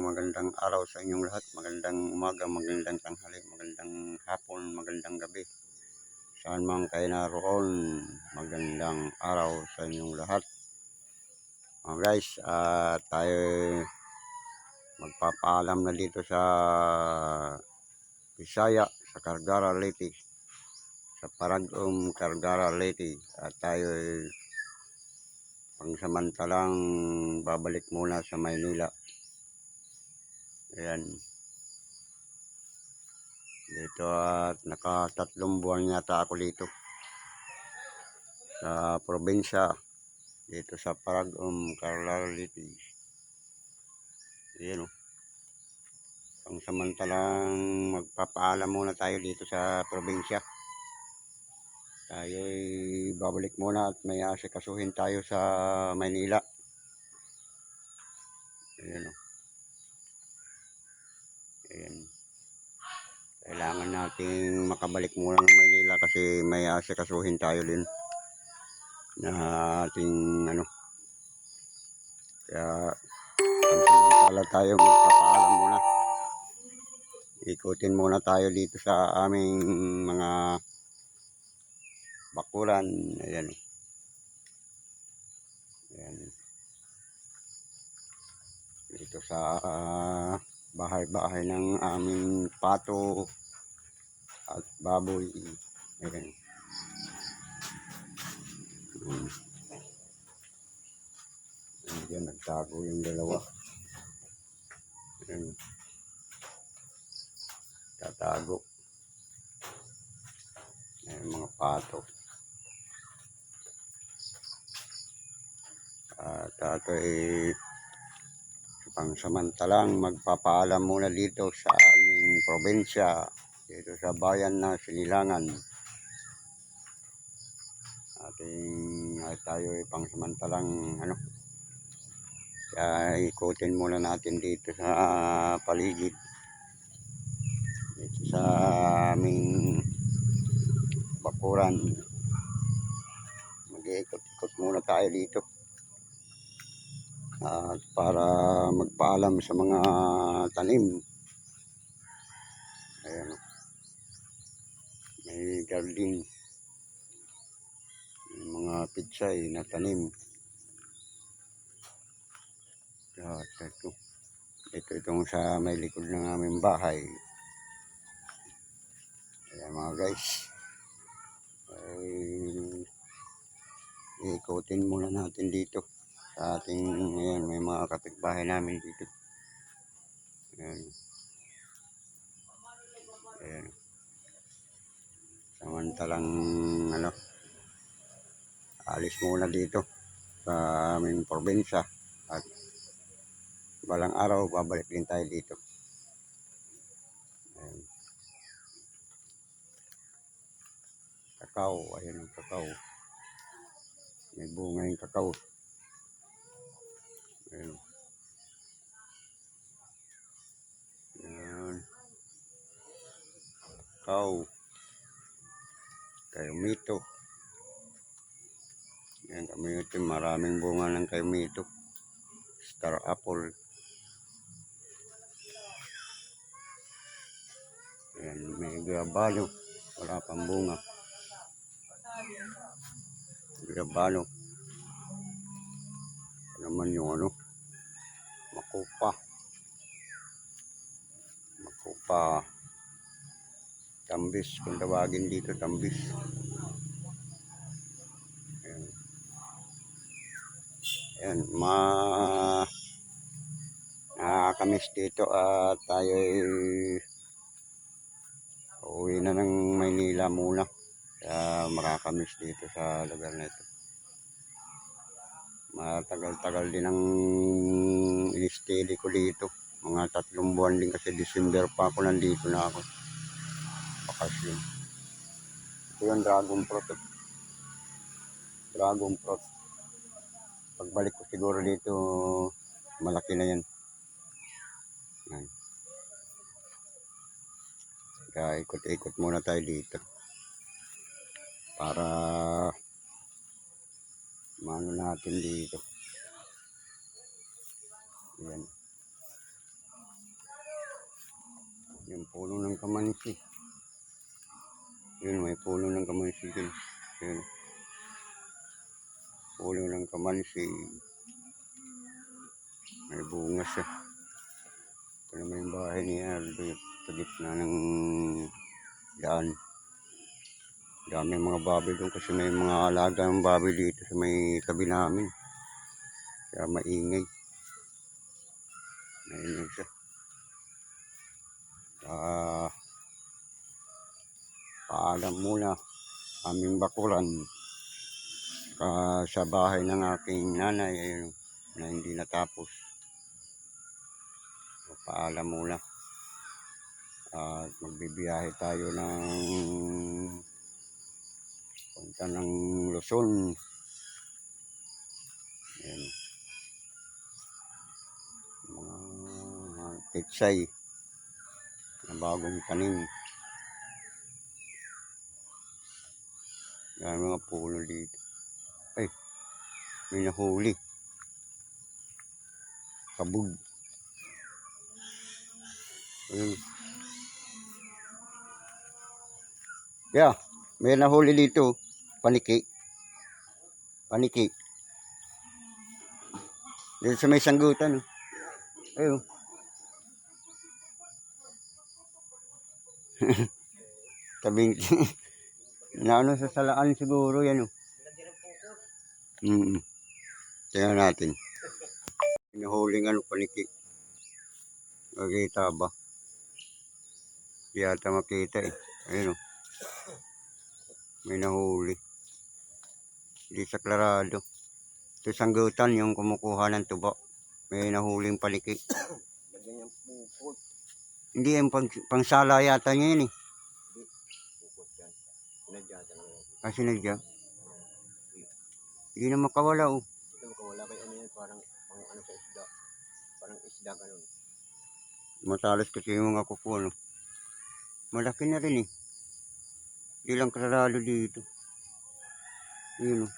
magandang magandang araw sa inyong lahat. Magandang umaga, magandang tanghali, magandang hapon, magandang gabi. Saan man kayo naroon, magandang araw sa inyong lahat. Mga guys, ah, tayo magpapaalam na dito sa Bisaya, sa Cargara Leyte. Sa Paragum, Cargara Leyte. At tayo pangsamantalang babalik muna sa Maynila. Ayan. Dito at nakatatlong buwan yata ako dito. Sa probinsya. Dito sa Paragum, Carlaliti. Ayan o. Pangsamantalang magpapaalam muna tayo dito sa probinsya. Tayo babalik muna at may asikasuhin tayo sa Maynila. Ayan o. Kailangan nating makabalik muna ng Maynila kasi may asikasuhin tayo din na ating ano. Kaya pala tayo magpapaalam muna. Ikutin muna tayo dito sa aming mga bakuran. Ayan. Ayan. Dito sa ah, bahay-bahay ng aming pato at baboy. Ayan. Hmm. Ayan, nagtago yung dalawa. Ayan. Tatago. Ayan, mga pato. At ato ay pangsamantalang magpapaalam muna dito sa aming probinsya, dito sa bayan na Sinilangan. Ating ay tayo ay pangsamantalang ano, kaya ikutin muna natin dito sa paligid. Dito sa aming bakuran. Mag-iikot-ikot muna tayo dito at para magpaalam sa mga tanim. Ayan. May garden. May mga pitsay na tanim. At ito. Ito itong sa may likod ng aming bahay. Ayan mga guys. Ay, ikutin muna natin dito sa ating ayan, may mga kapitbahay namin dito. Ayan. Ayan. Samantalang ano alis muna dito sa aming probinsya at balang araw babalik din tayo dito. Ayan. Kakao, ayan ang kakao. May bunga yung kakao. Ayan. Ayan. Kayumito. Ayan, kayumito. Maraming bunga ng kayumito. Star apple. Ayan, may grabalo. Wala pang bunga. Grabalo. Ano naman yung ano? Makupa. Makupa. Tambis. Kung tawagin dito, tambis. Ayan. Ayan. Ma... Nakakamiss dito at tayo uwi na ng Maynila muna. Kaya makakamiss dito sa lugar na ito. Matagal-tagal din ang in-steady ko dito. Mga tatlong buwan din kasi December pa ako nandito na ako. Bakasyon. Ito yung dragon fruit. eh. Dragon fruit. Pagbalik ko siguro dito, malaki na yan. Yan. Kaya ikot-ikot muna tayo dito. Para Mano natin dito. Yan. Yung puno ng kamansi. Yun, may puno ng kamansi din. Yun. Puno ng kamansi. May bunga siya. Ito naman yung bahay ni Aldo. Sa gitna ng daan. Dami mga baboy doon kasi may mga alaga ng baboy dito sa may tabi namin. Kaya maingay. Maingay siya. Ah, paalam muna aming bakuran ka sa bahay ng aking nanay ayun, na hindi natapos. Paalam muna. At magbibiyahe tayo ng punta ng Luzon. Ayan. Mga pitsay na bagong tanim. Yan mga puno dito. Ay, may nahuli. Kabog. Ayun. Yeah, may nahuli dito. Paniki. Paniki. Dito sa may sanggutan. oh. Ayun. Tabing na ano sa salaan siguro yan oh. Mm. Tingnan natin. Pinuhuling ano paniki. Makita ba? Di ata makita eh. Ayun oh. May nahuli. Di sa klarado. Ito sanggutan yung kumukuha ng tubo. May nahuling paliki. Lagyan niyang pupot. Hindi yung pang, pangsala yata niya yun eh. Pupot yan. Sinadya siya lang yan. Kasi nagya. Hindi na makawala oh. Ito makawala kay ano yan, parang pang ano sa isda. Parang isda ganun. Matalas kasi yung mga kuko, no? Malaki na rin eh. Ilang karado dito. Yun o.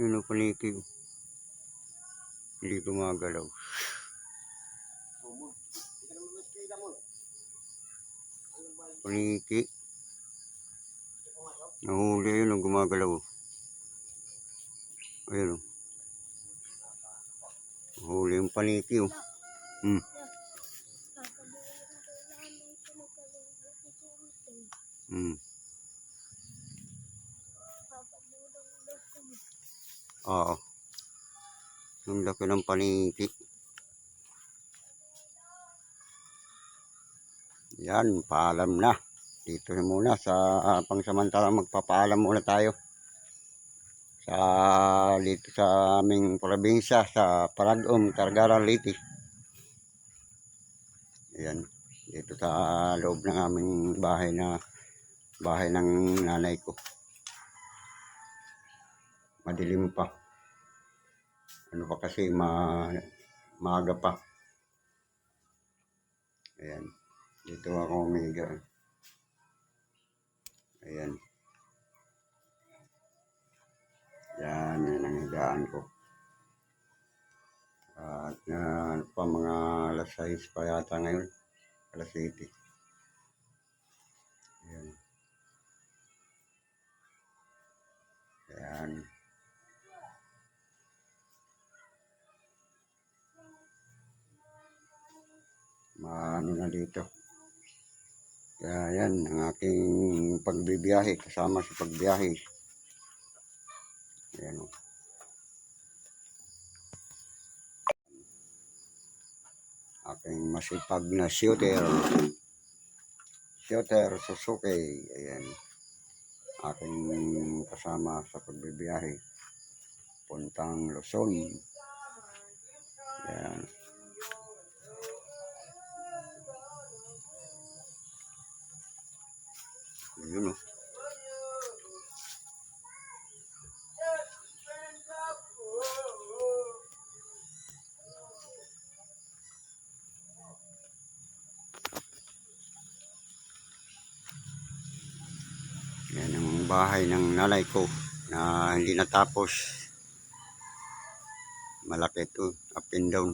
Yun o, paniki o. Hindi gumagalaw. Paniki. Nahuli yun o, gumagalaw o. Ayun o. Huli yung paniki o. Hmm. Hmm. Oo. Yung laki ng paniki. Yan, paalam na. Dito na muna sa uh, pangsamantalang magpapaalam muna tayo. Sa dito sa aming probinsya sa Paragom, Targara, Liti. Ayan, dito sa loob ng aming bahay na bahay ng nanay ko. Madilim pa. Ano pa kasi ma maaga pa. Ayan. Dito ako umiga. Ayan. Yan, yan ang higaan ko. At na pa mga alas 6 pa yata ngayon. Alas 7. Ayan. Ayan. Maano na dito. Kaya yan, ang aking pagbibiyahe, kasama sa pagbiyahe. Ayan o. Aking masipag na shooter. Shooter Suzuki. Ayan. Aking kasama sa pagbibiyahe. Puntang Luzon. Bahay ng nanay ko na hindi natapos. Malaki ito, up and down.